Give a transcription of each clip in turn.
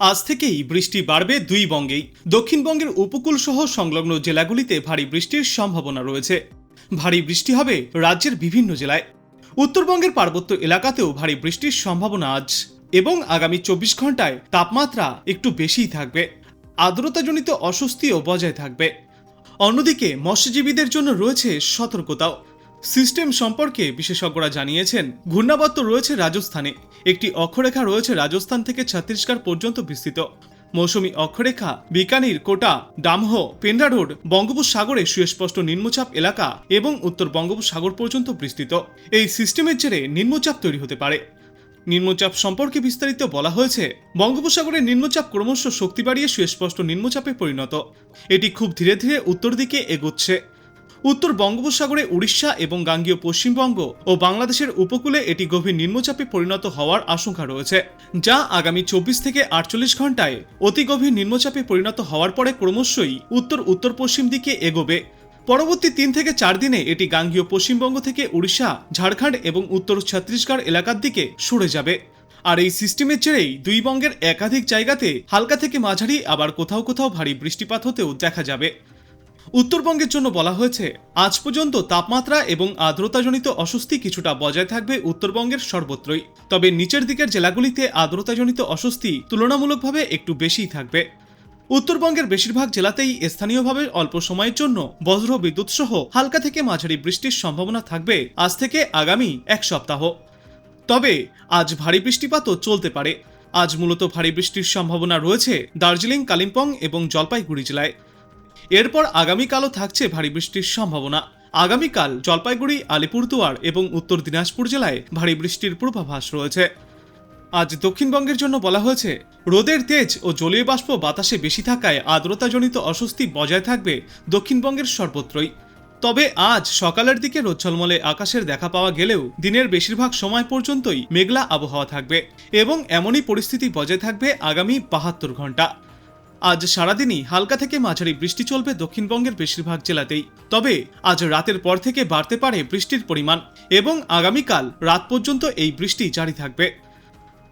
আজ থেকেই বৃষ্টি বাড়বে দুই বঙ্গেই। দক্ষিণবঙ্গের উপকূল সহ সংলগ্ন জেলাগুলিতে ভারী বৃষ্টির সম্ভাবনা রয়েছে। ভারী বৃষ্টি হবে রাজ্যের বিভিন্ন জেলায়। উত্তরবঙ্গের পার্বত্য এলাকাতেও ভারী বৃষ্টির সম্ভাবনা আজ এবং আগামী চব্বিশ ঘন্টায় তাপমাত্রা একটু বেশিই থাকবে। আর্দ্রতাজনিত অস্বস্তিও বজায় থাকবে। অন্যদিকে মৎস্যজীবীদের জন্য রয়েছে সতর্কতাও। সিস্টেম সম্পর্কে বিশেষজ্ঞরা জানিয়েছেন, ঘূর্ণাবর্ত রয়েছে রাজস্থানে। একটি অক্ষরেখা রয়েছে রাজস্থান থেকে ছত্তিশগড় পর্যন্ত বিস্তৃত। মৌসুমী অক্ষরেখা বিকানির কোটা, ডামহ পেন্ডা রোড বঙ্গোপসাগরে সুস্পষ্ট নিম্নচাপ এলাকা এবং উত্তর বঙ্গোপসাগর পর্যন্ত বিস্তৃত। এই সিস্টেমের জেরে নিম্নচাপ তৈরি হতে পারে। নিম্নচাপ সম্পর্কে বিস্তারিত বলা হয়েছে বঙ্গোপসাগরের নিম্নচাপ ক্রমশ শক্তি বাড়িয়ে সুস্পষ্ট নিম্নচাপে পরিণত। এটি খুব ধীরে ধীরে উত্তর দিকে এগোচ্ছে। উত্তর বঙ্গোপসাগরে উড়িষ্যা এবং গাঙ্গীয় পশ্চিমবঙ্গ ও বাংলাদেশের উপকূলে এটি গভীর নিম্নচাপে পরিণত হওয়ার আশঙ্কা রয়েছে, যা আগামী চব্বিশ থেকে আটচল্লিশ ঘন্টায় অতি গভীর নিম্নচাপে পরিণত হওয়ার পরে ক্রমশই উত্তর উত্তর পশ্চিম দিকে এগোবে। পরবর্তী তিন থেকে চার দিনে এটি গাঙ্গীয় পশ্চিমবঙ্গ থেকে উড়িষ্যা, ঝাড়খণ্ড এবং উত্তর ছত্তিশগড় এলাকার দিকে সরে যাবে। আর এই সিস্টেমের জেরেই দুই বঙ্গের একাধিক জায়গাতে হালকা থেকে মাঝারি, আবার কোথাও কোথাও ভারী বৃষ্টিপাত হতেও দেখা যাবে। উত্তরবঙ্গের জন্য বলা হয়েছে, আজ পর্যন্ত তাপমাত্রা এবং আর্দ্রতাজনিত অস্বস্তি কিছুটা বজায় থাকবে উত্তরবঙ্গের সর্বত্রই। তবে নিচের দিকের জেলাগুলিতে আর্দ্রতাজনিত অস্বস্তি তুলনামূলকভাবে একটু বেশিই থাকবে। উত্তরবঙ্গের বেশিরভাগ জেলাতেই স্থানীয়ভাবে অল্প সময়ের জন্য বজ্র বিদ্যুৎ সহ হালকা থেকে মাঝারি বৃষ্টির সম্ভাবনা থাকবে আজ থেকে আগামী এক সপ্তাহ। তবে আজ ভারী বৃষ্টিপাতও চলতে পারে। আজ মূলত ভারী বৃষ্টির সম্ভাবনা রয়েছে দার্জিলিং, কালিম্পং এবং জলপাইগুড়ি জেলায়। এরপর আগামীকালও থাকছে ভারী বৃষ্টির সম্ভাবনা। আগামীকাল জলপাইগুড়ি, আলিপুরদুয়ার এবং উত্তর দিনাজপুর জেলায় ভারী বৃষ্টির পূর্বাভাস রয়েছে। আজ দক্ষিণবঙ্গের জন্য বলা হয়েছে, রোদের তেজ ও জলীয় বাষ্প বাতাসে বেশি থাকায় আর্দ্রতাজনিত অস্বস্তি বজায় থাকবে দক্ষিণবঙ্গের সর্বত্রই। তবে আজ সকালের দিকে রোজ্জলমলে আকাশের দেখা পাওয়া গেলেও দিনের বেশিরভাগ সময় পর্যন্তই মেঘলা আবহাওয়া থাকবে এবং এমনই পরিস্থিতি বজায় থাকবে আগামী বাহাত্তর ঘণ্টা। আজ সারাদিনই হালকা থেকে মাঝারি বৃষ্টি চলবে দক্ষিণবঙ্গের বেশিরভাগ জেলাতেই। তবে আজ রাতের পর থেকে বাড়তে পারে বৃষ্টির পরিমাণ এবং আগামীকাল রাত পর্যন্ত এই বৃষ্টি জারি থাকবে।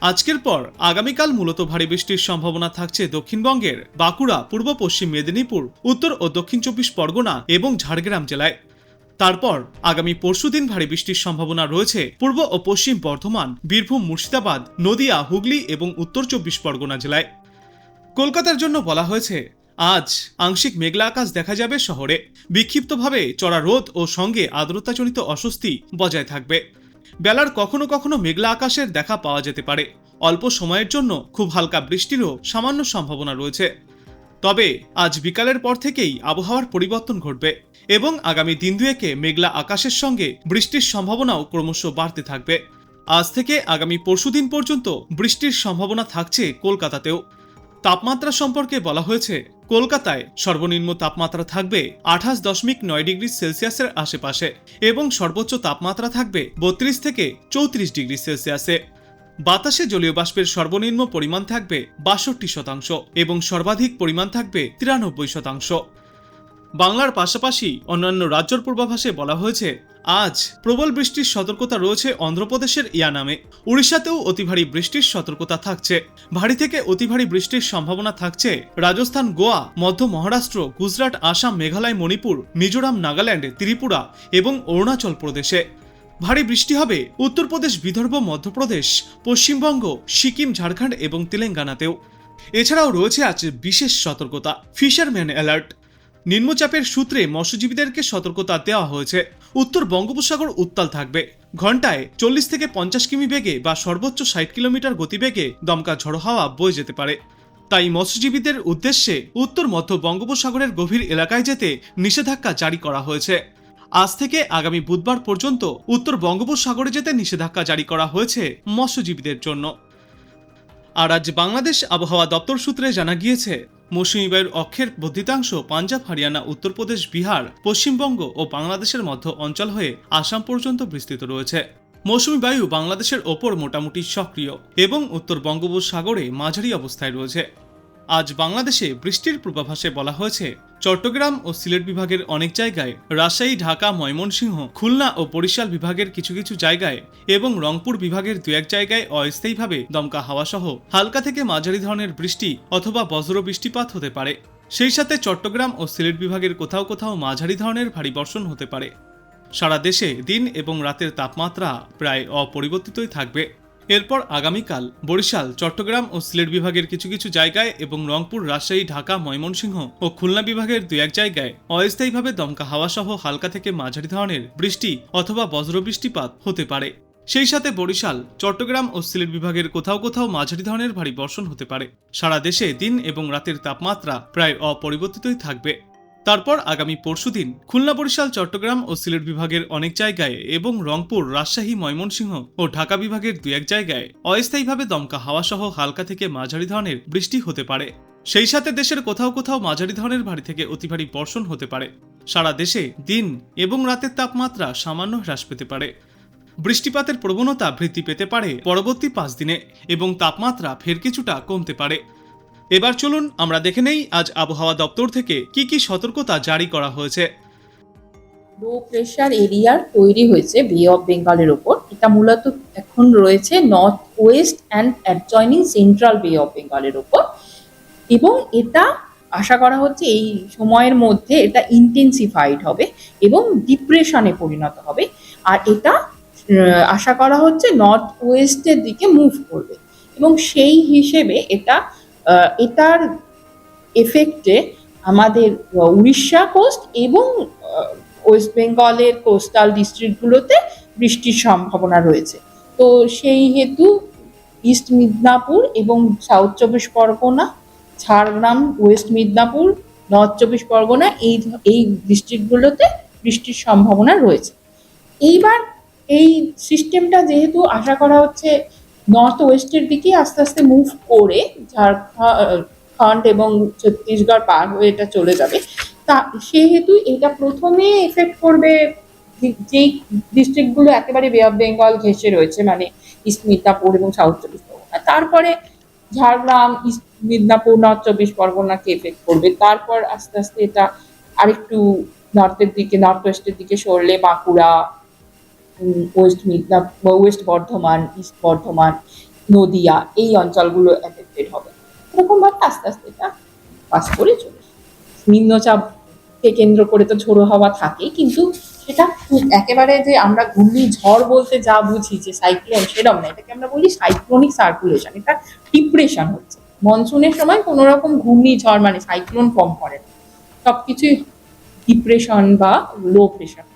আজকের পর আগামীকাল মূলত ভারী বৃষ্টির সম্ভাবনা থাকছে দক্ষিণবঙ্গের বাঁকুড়া, পূর্ব পশ্চিম মেদিনীপুর, উত্তর ও দক্ষিণ চব্বিশ পরগনা এবং ঝাড়গ্রাম জেলায়। তারপর আগামী পরশুদিন ভারী বৃষ্টির সম্ভাবনা রয়েছে পূর্ব ও পশ্চিম বর্ধমান, বীরভূম, মুর্শিদাবাদ, নদিয়া, হুগলি এবং উত্তর চব্বিশ পরগনা জেলায়। কলকাতার জন্য বলা হয়েছে, আজ আংশিক মেঘলা আকাশ দেখা যাবে শহরে। বিক্ষিপ্তভাবে চড়া রোদ ও সঙ্গে আর্দ্রতাজনিত অস্বস্তি বজায় থাকবে। বেলার কখনো কখনো মেঘলা আকাশের দেখা পাওয়া যেতে পারে। অল্প সময়ের জন্য খুব হালকা বৃষ্টিরও সামান্য সম্ভাবনা রয়েছে। তবে আজ বিকালের পর থেকেই আবহাওয়ার পরিবর্তন ঘটবে এবং আগামী দিন দুয়েকে মেঘলা আকাশের সঙ্গে বৃষ্টির সম্ভাবনাও ক্রমশ বাড়তে থাকবে। আজ থেকে আগামী পরশুদিন পর্যন্ত বৃষ্টির সম্ভাবনা থাকছে কলকাতাতেও। তাপমাত্রা সম্পর্কে বলা হয়েছে, কলকাতায় সর্বনিম্ন তাপমাত্রা থাকবে আঠাশ দশমিক নয় ডিগ্রি সেলসিয়াসের আশেপাশে এবং সর্বোচ্চ তাপমাত্রা থাকবে বত্রিশ থেকে চৌত্রিশ ডিগ্রি সেলসিয়াসে। বাতাসে জলীয় বাষ্পের সর্বনিম্ন পরিমাণ থাকবে বাষট্টি শতাংশ এবং সর্বাধিক পরিমাণ থাকবে তিরানব্বই শতাংশ। বাংলার পাশাপাশি অন্যান্য রাজ্যর পূর্বাভাসে বলা হয়েছে, আজ প্রবল বৃষ্টির সতর্কতা রয়েছে অন্ধ্রপ্রদেশের ইয়া নামে। উড়িষ্যাতেও অতি ভারী বৃষ্টির সতর্কতা থাকছে। ভারী থেকে অতি ভারী বৃষ্টির সম্ভাবনা থাকছে রাজস্থান, গোয়া, মধ্য মহারাষ্ট্র, গুজরাট, আসাম, মেঘালয়, মণিপুর, মিজোরাম, নাগাল্যান্ড, ত্রিপুরা এবং অরুণাচল প্রদেশে। ভারী বৃষ্টি হবে উত্তরপ্রদেশ, বিদর্ভ, মধ্যপ্রদেশ, পশ্চিমবঙ্গ, সিকিম, ঝাড়খণ্ড এবং তেলেঙ্গানাতেও। এছাড়াও রয়েছে আজ বিশেষ সতর্কতা। Fisherman alert. নিম্নচাপের সূত্রে মৎস্যজীবীদেরকে সতর্কতা দেওয়া হয়েছে। উত্তর বঙ্গোপসাগর উত্তাল থাকবে। ঘন্টায় চল্লিশ থেকে পঞ্চাশ কিমি বেগে বা সর্বোচ্চ ষাট কিলোমিটার গতিবেগে দমকা ঝড়ো হাওয়া বয়ে যেতে পারে। তাই মৎস্যজীবীদের উদ্দেশ্যে উত্তর মধ্য বঙ্গোপসাগরের গভীর এলাকায় যেতে নিষেধাজ্ঞা জারি করা হয়েছে। আজ থেকে আগামী বুধবার পর্যন্ত উত্তর বঙ্গোপসাগরে যেতে নিষেধাজ্ঞা জারি করা হয়েছে মৎস্যজীবীদের জন্য। আর আজ বাংলাদেশ আবহাওয়া দপ্তর সূত্রে জানা গিয়েছে মৌসুমী বায়ুর অক্ষের বর্ধিতাংশ পাঞ্জাব, হরিয়ানা, উত্তরপ্রদেশ, বিহার, পশ্চিমবঙ্গ ও বাংলাদেশের মধ্য অঞ্চল হয়ে আসাম পর্যন্ত বিস্তৃত রয়েছে। মৌসুমী বায়ু বাংলাদেশের ওপর মোটামুটি সক্রিয় এবং উত্তর বঙ্গোপসাগরে মাঝারি অবস্থায় রয়েছে। আজ বাংলাদেশে বৃষ্টির পূর্বাভাসে বলা হয়েছে, চট্টগ্রাম ও সিলেট বিভাগের অনেক জায়গায়, রাজশাহী, ঢাকা, ময়মনসিংহ, খুলনা ও বরিশাল বিভাগের কিছু কিছু জায়গায় এবং রংপুর বিভাগের দু এক জায়গায় অস্থায়ীভাবে দমকা হাওয়া সহ হালকা থেকে মাঝারি ধরনের বৃষ্টি অথবা বজ্র বৃষ্টিপাত হতে পারে। সেই সাথে চট্টগ্রাম ও সিলেট বিভাগের কোথাও কোথাও মাঝারি ধরনের ভারী বর্ষণ হতে পারে। সারা দেশে দিন এবং রাতের তাপমাত্রা প্রায় অপরিবর্তিতই থাকবে। এরপর আগামীকাল বরিশাল, চট্টগ্রাম ও সিলেট বিভাগের কিছু কিছু জায়গায় এবং রংপুর, রাজশাহী, ঢাকা, ময়মনসিংহ ও খুলনা বিভাগের দু এক জায়গায় অস্থায়ীভাবে দমকা হাওয়া সহ হালকা থেকে মাঝারি ধরনের বৃষ্টি অথবা বজ্রবৃষ্টিপাত হতে পারে। সেই সাথে বরিশাল, চট্টগ্রাম ও সিলেট বিভাগের কোথাও কোথাও মাঝারি ধরনের ভারী বর্ষণ হতে পারে। সারা দেশে দিন এবং রাতের তাপমাত্রা প্রায় অপরিবর্তিতই থাকবে। তারপর আগামী পরশুদিন খুলনা বরিশাল, চট্টগ্রাম ও সিলেট বিভাগের অনেক জায়গায় এবং রংপুর, রাজশাহী, ময়মনসিংহ ও ঢাকা বিভাগের দু এক জায়গায় অস্থায়ীভাবে দমকা হাওয়া সহ হালকা থেকে মাঝারি ধরনের বৃষ্টি হতে পারে। সেই সাথে দেশের কোথাও কোথাও মাঝারি ধরনের ভারী থেকে অতি ভারী বর্ষণ হতে পারে। সারা দেশে দিন এবং রাতের তাপমাত্রা সামান্য হ্রাস পেতে পারে। বৃষ্টিপাতের প্রবণতা বৃদ্ধি পেতে পারে পরবর্তী পাঁচ দিনে এবং তাপমাত্রা ফের কিছুটা কমতে পারে। এবার চলুন আমরা দেখে নেই আজ আবহাওয়া দপ্তর থেকে কি কি সতর্কতা জারি করা হয়েছে। লো প্রেশার এরিয়ার তৈরি হয়েছে বে অফ বেঙ্গলের ওপর। এটা মূলত এখন রয়েছে north west and adjoining central bay of বেঙ্গলের ওপর। এবং এটা আশা করা হচ্ছে এই সময়ের মধ্যে এটা ইন্টেন্সিফাইড হবে এবং ডিপ্রেশনে পরিণত হবে। আর এটা আশা করা হচ্ছে নর্থ ওয়েস্টের দিকে মুভ করবে। এবং সেই হিসেবে এটা এটার এফেক্টে আমাদের উড়িষ্যা কোস্ট এবং ওয়েস্ট বেঙ্গলের কোস্টাল ডিস্ট্রিক্টগুলোতে বৃষ্টির সম্ভাবনা রয়েছে। তো সেই হেতু ইস্ট মিদনাপুর এবং সাউথ চব্বিশ পরগনা ঝাড়গ্রাম ওয়েস্ট মিদনাপুর নর্থ চব্বিশ পরগনা এই এই ডিস্ট্রিক্টগুলোতে বৃষ্টির সম্ভাবনা রয়েছে। এইবার এই সিস্টেমটা যেহেতু আশা করা হচ্ছে নর্থ ওয়েস্টের দিকে আস্তে আস্তে মুভ করে ঝাড়খণ্ড এবং ছত্তিশগড় পার হয়ে এটা চলে যাবে। তা সেহেতু এটা প্রথমে এফেক্ট করবে যেই ডিস্ট্রিক্টগুলো একেবারে বে অফ বেঙ্গল ঘেঁষে রয়েছে মানে ইস্ট মিদনাপুর এবং সাউথ চব্বিশ পরগনা। তারপরে ঝাড়গ্রাম ইস্ট মিদনাপুর নর্থ চব্বিশ পরগনাকে এফেক্ট করবে। তারপর আস্তে আস্তে এটা আরেকটু নর্থের দিকে নর্থ ওয়েস্টের দিকে সরলে Bankura west Midnapore west Bardhaman east Bardhaman, Nadia, এই অঞ্চলগুলো এফেক্টেড হবে। এরকমভাবে আস্তে আস্তে এটা পাস করে চলে। নিম্নচাপকে কেন্দ্র করে তো ঝোড়ো হাওয়া থাকে কিন্তু সেটা একেবারে যে আমরা ঘূর্ণি ঝড় বলতে যা বুঝি যে সাইক্লোন সেরকম না, এটাকে আমরা বলি সাইক্লোনিক সার্কুলেশন এটা ডিপ্রেশন হচ্ছে। মনসুনের সময় কোনো রকম ঘূর্ণি ঝড় মানে সাইক্লোন কম করে সবকিছুই ডিপ্রেশন বা লো প্রেশার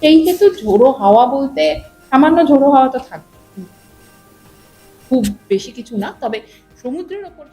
সেই হেতু ঝোড়ো হাওয়া বলতে সামান্য ঝোড়ো হাওয়া তো থাকবে খুব বেশি কিছু না, তবে সমুদ্রের ওপর